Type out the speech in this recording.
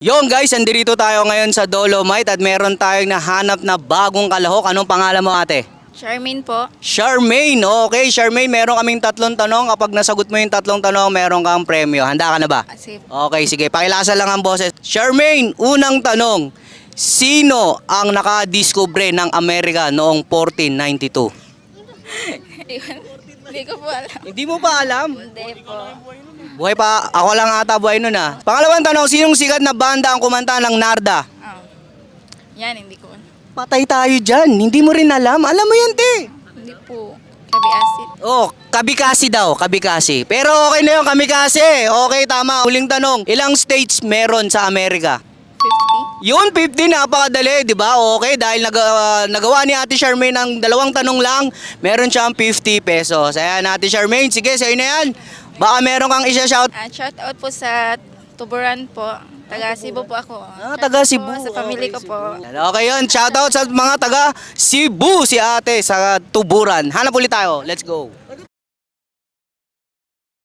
Yon guys, andito tayo ngayon sa Dolomite at meron tayong nahanap na bagong kalahok. Anong pangalan mo ate? Charmaine po. Charmaine. Okay, Charmaine, meron kaming tatlong tanong. Kapag nasagot mo yung tatlong tanong, meron kang premyo. Handa ka na ba? Kasi Okay, sige. Pakilasa lang ang boses. Charmaine, unang tanong. Sino ang nakadiskubre ng Amerika noong 1492? hindi ko po alam. Hindi mo ba alam? Hindi po. Buhay pa, ako lang ata buhay nun ah. Pangalawang tanong, sinong sikat na banda ang kumanta ng Narda? Ah. Yan, hindi ko. Patay tayo dyan. Hindi mo rin alam. Alam mo yan, te. Hindi po. Kabi acid. Oh, kabikasi daw, kabikasi. Pero okay na yun, kamikasi. Okay, tama. Huling tanong, ilang states meron sa Amerika? 50. Yun, 50, napakadali, di ba? Okay, dahil nag, ah, nagawa ni Ate Charmaine ng dalawang tanong lang, meron siyang 50 pesos. Ayan, Ate Charmaine, sige, sa'yo na yan. Baka meron kang isa-shout. Ah, shout out po sa Tuburan po. Taga Cebu po ako. Ah, Shout taga out Cebu. Sa family ko po. Okay yun, shoutout sa mga taga Cebu, si ate sa Tuburan. Hanap ulit tayo, let's go.